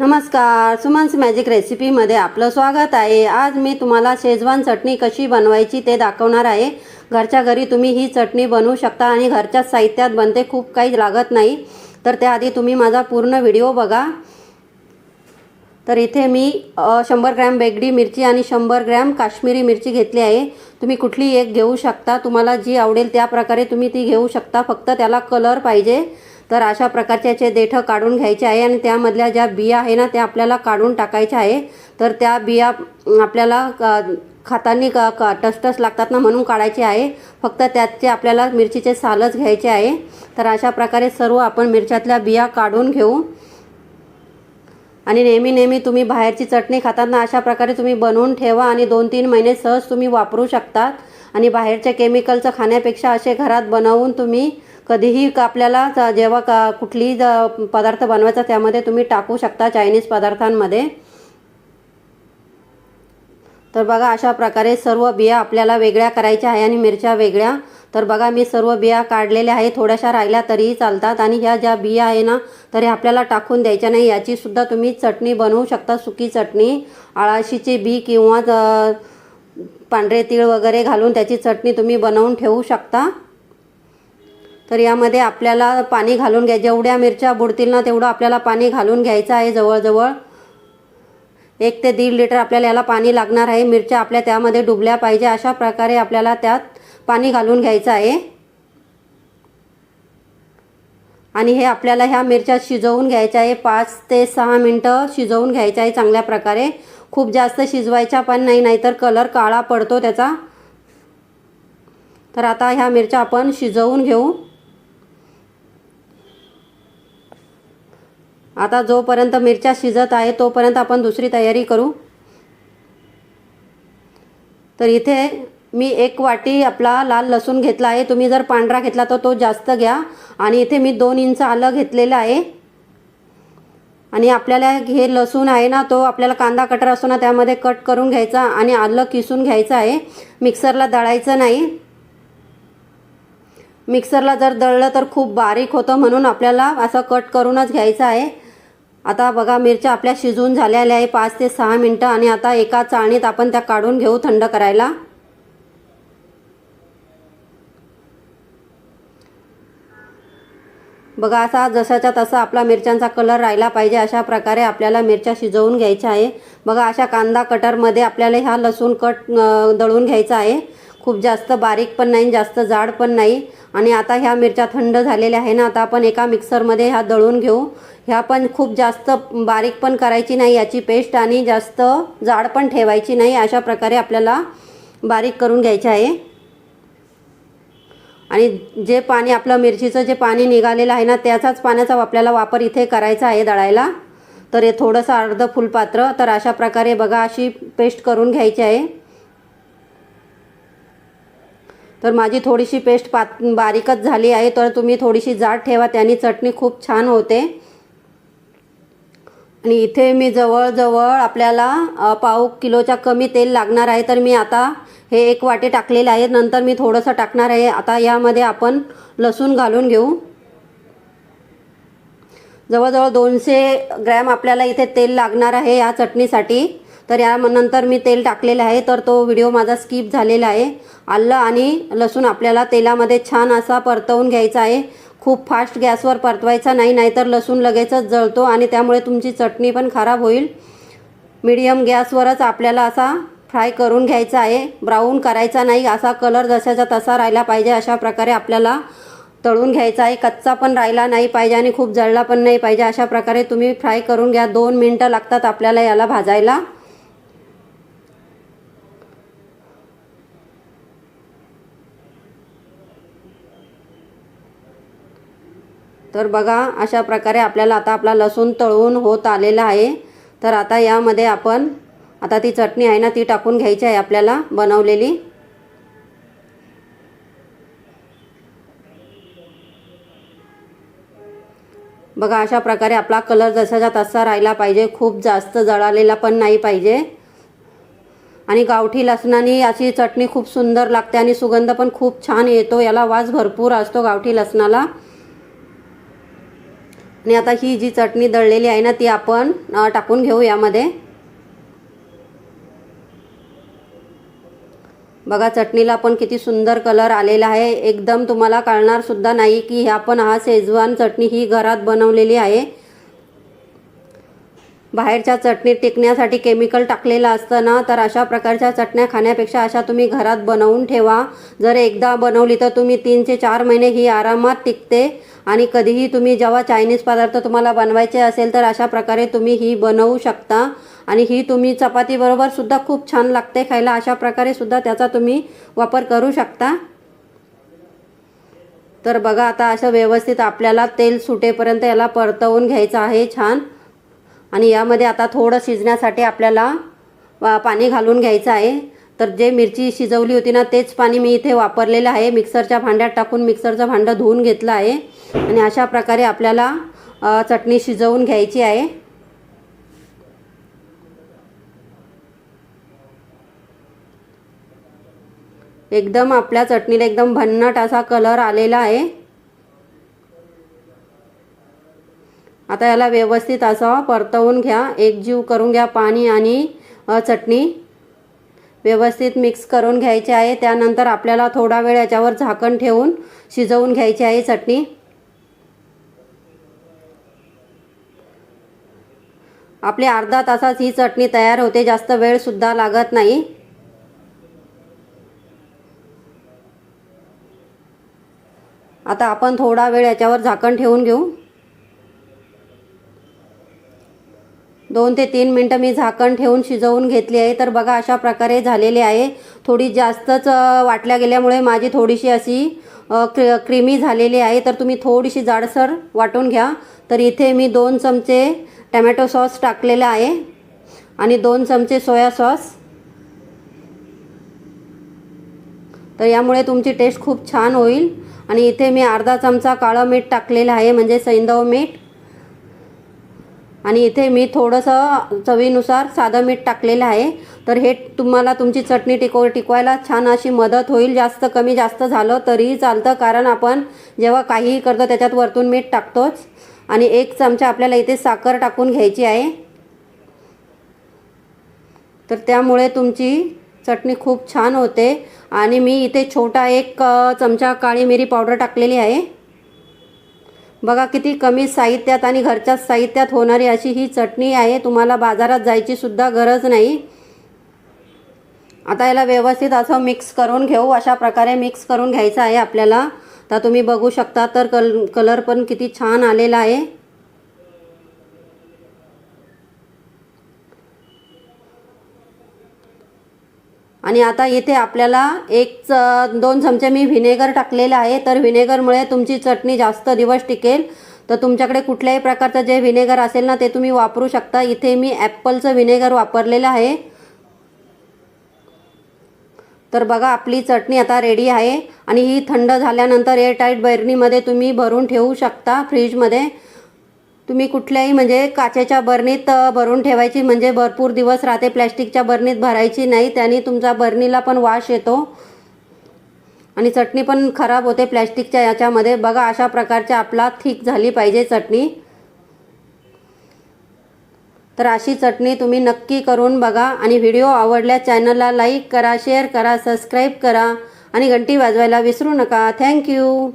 नमस्कार सुमन्स मॅजिक रेसिपीमध्ये आपलं स्वागत आहे. आज मी तुम्हाला शेजवान चटणी कशी बनवायची ते दाखवणार आहे. घरच्या घरी तुम्ही ही चटणी बनवू शकता आणि घरच्याच साहित्यात बनते खूप काही लागत नाही. तर त्याआधी तुम्ही माझा पूर्ण व्हिडिओ बघा. तर इथे मी शंभर ग्रॅम बेगडी मिरची आणि शंभर ग्रॅम काश्मीरी मिरची घेतली आहे. तुम्ही कुठली एक घेऊ शकता. तुम्हाला जी आवडेल त्या प्रकारे तुम्ही ती घेऊ शकता. फक्त त्याला कलर पाहिजे. तर अशा प्रकारचे जे देठं काढून घ्यायचे आहे आणि त्यामधल्या ज्या बिया आहे ना त्या आपल्याला काढून टाकायच्या आहे. तर त्या बिया आपल्याला क- क क टसटस लागतात ना म्हणून काढायचे आहे. फक्त त्याचे आपल्याला मिरचीचे सालच घ्यायचे आहे. तर अशा प्रकारे सर्व आपण मिरच्यातल्या बिया काढून घेऊ. आणि नेहमी नेहमी तुम्ही बाहेरची चटणी खाताना अशा प्रकारे तुम्ही बनवून ठेवा आणि दोन तीन महिने सहज तुम्ही वापरू शकतात. आणि बाहेरच्या केमिकलचं खाण्यापेक्षा असे घरात बनवून तुम्ही कधीही का आपल्याला जेव्हा का कुठलीही ज- पदार्थ बनवायचा त्यामध्ये तुम्ही टाकू शकता चायनीज पदार्थांमध्ये. तर बघा अशा प्रकारे सर्व बिया आपल्याला वेगळ्या करायच्या आहे आणि मिरच्या वेगळ्या. तर बघा मी सर्व बिया काढलेल्या आहे. थोड्याशा राहिल्या तरीही चालतात आणि ह्या ज्या बिया आहे ना तर ह्या आपल्याला टाकून द्यायच्या नाही. याचीसुद्धा तुम्ही चटणी बनवू शकता सुकी चटणी आळाशीचे बी किंवा पांढरे तीळ वगैरे घालून त्याची चटणी तुम्ही बनवून ठेवू शकता. तर यामध्ये आपल्याला पाणी घालून घ्या. जेवढ्या मिरच्या बुडतील ना तेवढं आपल्याला पाणी घालून घ्यायचं आहे जवळजवळ. एक ते दीड लिटर आपल्याला याला पाणी लागणार आहे. मिरच्या आपल्या त्यामध्ये डुबल्या पाहिजे. अशा प्रकारे आपल्याला त्यात पाणी घालून घ्यायचं आहे. आणि हे आपल्याला ह्या मिरच्या शिजवून घ्यायच्या आहे. पाच ते सहा मिनटं शिजवून घ्यायचं आहे चांगल्या प्रकारे. खूप जास्त शिजवायच्या पण नाही नाहीतर कलर काळा पडतो त्याचा. तर आता ह्या मिरच्या आपण शिजवून घेऊ. आता जोपर्यंत मिरच्या शिजत आहे तोपर्यंत आपण दुसरी तयारी करू. तर इथे मी एक वाटी आपला लाल लसूण घेतला आहे. तुम्ही जर पांढरा घेतला तर तो जास्त घ्या. आणि इथे मी दोन इंच आलं घेतलेलं आहे. आणि आपल्याला हे लसूण आहे ना तो आपल्याला कांदा कटर असतो ना त्यामध्ये कट करून घ्यायचा आणि आलं किसून घ्यायचं आहे. मिक्सरला दळायचं नाही. मिक्सरला जर दळलं तर खूप बारीक होतं म्हणून आपल्याला असं कट करूनच घ्यायचं आहे. आता बघा मिरच्या आपल्या शिजवून झालेल्या आहे. पाच ते सहा मिनटं आणि आता एका चाळणीत आपण त्या काढून घेऊ थंड करायला. बघा असा जशाच्या तसा आपला मिरच्यांचा कलर राहिला पाहिजे. अशा प्रकारे आपल्याला मिरच्या शिजवून घ्यायच्या आहे. बघा अशा कांदा कटरमध्ये आपल्याला ह्या लसूण कट दळून घ्यायचा आहे. खूप जास्त बारीक पण नाही जास्त जाड पण नाही. आणि आता ह्या मिरच्या थंड झालेल्या आहे ना आता आपण एका मिक्सरमध्ये ह्या दळून घेऊ. ह्या पण खूप जास्त बारीक पण करायची नाही याची पेस्ट आणि जास्त जाड पण ठेवायची नाही अशा प्रकारे आपल्याला बारीक करून घ्यायचे आहे. आणि जे पाणी आपलं मिरचीचं जे पाणी निघालेलं आहे ना त्याचाच पाण्याचा आपल्याला वापर इथे करायचा आहे दळायला. तर हे थोडंसं अर्ध फुलपात्र तर अशा प्रकारे बघा अशी पेस्ट करून घ्यायची आहे. तर माझी थोडीशी पेस्ट पात बारीकच झाली आहे तर तुम्ही थोडीशी जाड ठेवा. त्याने चटणी खूप छान होते. आणि इथे मी जवळजवळ आपल्याला पाव किलोच्या कमी तेल लागणार आहे. तर मी आता हे एक वाटे टाकलेले आहे. नंतर मी थोडंसं टाकणार आहे. आता यामध्ये आपण लसूण घालून घेऊ. जवळजवळ दोनशे ग्रॅम आपल्याला इथे तेल लागणार आहे या चटणीसाठी. तर या नंतर मी तेल टाकलेलं आहे तर तो व्हिडिओ माझा स्किप झालेला आहे. आलं आणि लसूण आपल्याला तेलामध्ये छान असा परतवून घ्यायचा आहे. खूप फास्ट गॅसवर परतवायचा नाही नाहीतर लसूण लगेचच जळतो आणि त्यामुळे तुमची चटणी पण खराब होईल. मीडियम गॅसवरच आपल्याला असा फ्राय करून घ्यायचा आहे. ब्राऊन करायचा नाही असा कलर जशाचा तसा राहिला पाहिजे अशा प्रकारे आपल्याला तळून घ्यायचा आहे. कच्चा पण राहिला नाही पाहिजे आणि खूप जळला पण नाही पाहिजे अशा प्रकारे तुम्ही फ्राय करून घ्या. दोन मिनटं लागतात आपल्याला याला भाजायला. तर बघा अशा प्रकारे आपल्याला आता आपला लसूण तळून होत आलेला आहे. तर आता यामध्ये आपण आता ती चटणी आहे ना ती टाकून घ्यायची आहे आपल्याला बनवलेली. बघा अशा प्रकारे आपला कलर जसाचा तसा राहिला पाहिजे. खूप जास्त जळालेला पण नाही पाहिजे. आणि गावठी लसणाने अशी चटणी खूप सुंदर लागते आणि सुगंध पण खूप छान येतो. याला वास भरपूर असतो गावठी लसणाला. आणि आता ही जी चटणी दळलेली आहे ना ती आपण टाकून घेऊ यामध्ये. बघा चटणीला पण किती सुंदर कलर आलेला आहे. एकदम तुम्हाला कळणारसुद्धा नाही की आपण हा शेजवान चटणी ही घरात बनवलेली आहे. बाहेरच्या चटणीत टिकण्यासाठी केमिकल टाकलेलं असतं ना तर अशा प्रकारच्या चटण्या खाण्यापेक्षा अशा तुम्ही घरात बनवून ठेवा. जर एकदा बनवली तर तुम्ही तीन ते चार महिने ही आरामात टिकते. आणि कधीही तुम्ही जेव्हा चायनीज पदार्थ तुम्हाला बनवायचे असेल तर अशा प्रकारे तुम्ही ही बनवू शकता. आणि ही तुम्ही चपातीबरोबर सुद्धा खूप छान लागते खायला. अशा प्रकारे सुद्धा त्याचा तुम्ही वापर करू शकता. तर बघा आता असं व्यवस्थित आपल्याला तेल सुटेपर्यंत याला परतवून घ्यायचं आहे छान. आणि यामध्ये आता थोडं शिजण्यासाठी आपल्याला वा- पाणी घालून घ्यायचं आहे. तर जे मिरची शिजवली होती ना तेच पाणी मी इथे वापरलेलं आहे. मिक्सरच्या भांड्यात टाकून मिक्सरचं भांडं धुवून घेतलं आहे. आणि अशा प्रकारे आपल्याला चटणी शिजवून घ्यायची आहे. एकदम आपल्या चटणीला एकदम भन्नाट असा कलर आलेला आहे. आता याला व्यवस्थित असं परतवून घ्या. एकजीव करून घ्या पाणी आणि चटणी. व्यवस्थित मिक्स करून घ्यायचे आहे. त्यानंतर आपल्याला थोडा वेळ याच्यावर झाकण ठेवून शिजवून घ्यायची आहे चटणी. आपली अर्धा तासात ही चटणी तयार होते. जास्त वेळसुद्धा लागत नाही. आता आपण थोडा वेळ याच्यावर झाकण ठेवून घेऊ. दोन ते तीन मिनटं मी झाकण ठेवून शिजवून घेतली आहे. तर बघा अशा प्रकारे झालेले आहे. थोडी जास्तच वाटल्या गेल्यामुळे माझी थोडीशी अशी क्र क्रीमी झालेली आहे. तर तुम्ही थोडीशी जाडसर वाटून घ्या. तर इथे मी दोन चमचे टमॅटो सॉस टाकलेला आहे आणि दोन चमचे सोया सॉस. तर यामुळे तुमची टेस्ट खूप छान होईल. आणि इथे मी अर्धा चमचा काळं मीठ टाकलेलं आहे म्हणजे सैंदव मीठ. आणि इथे मी थोडंसं चवीनुसार साधं मीठ टाकलेलं आहे. तर हे तुम्हाला तुमची चटणी टिकव टिकवायला छान अशी मदत होईल. जास्त कमी जास्त झालं तरीही चालतं. कारण आपण जेव्हा काहीही करतो त्याच्यात वरतून मीठ टाकतोच. आणि एक चमचा आपल्याला इथे साखर टाकून घ्यायची आहे. तर त्यामुळे तुमची चटणी खूप छान होते. आणि मी इथे छोटा एक चमचा काळी मिरी पावडर टाकलेली आहे. बघा किती कमी साहित्यात आणि घरच्याच साहित्यात होणारी अशी ही चटणी आहे. तुम्हाला बाजारात जायची सुद्धा गरज नाही. आता याला व्यवस्थित असं मिक्स करून घेऊ. अशा प्रकारे मिक्स करून घ्यायचं आहे आपल्याला. तर तुम्ही बघू शकता तर कल कलर पण किती छान आलेला आहे. आणि आता इथे आपल्याला एक च दोन चमचे मी व्हिनेगर टाकलेलं आहे. तर व्हिनेगरमुळे तुमची चटणी जास्त दिवस टिकेल. तर तुमच्याकडे कुठल्याही प्रकारचं जे व्हिनेगर असेल ना ते तुम्ही वापरू शकता. इथे मी ॲपलचं व्हिनेगर वापरलेलं आहे. तर बघा आपली चटणी आता रेडी आहे. आणि ही थंड झाल्यानंतर एअरटाईट बरणीमध्ये तुम्ही भरून ठेवू शकता फ्रीजमध्ये तुम्ही कुठल्याही म्हणजे काचेच्या बरणीत भरून ठेवायची म्हणजे भरपूर दिवस राहते प्लॅस्टिकच्या बरणीत भरायची नाही त्याने तुमच्या बरणीला पण वास येतो. आणि चटणी पण खराब होते प्लॅस्टिकच्या याच्यामध्ये. बघा अशा प्रकारच्या आपला थिक झाली पाहिजे चटणी. तर अशी चटणी तुम्ही नक्की करून बघा. आणि व्हिडिओ आवडल्या चॅनलला लाईक करा शेअर करा सबस्क्राईब करा. आणि घंटी वाजवायला विसरू नका. थँक्यू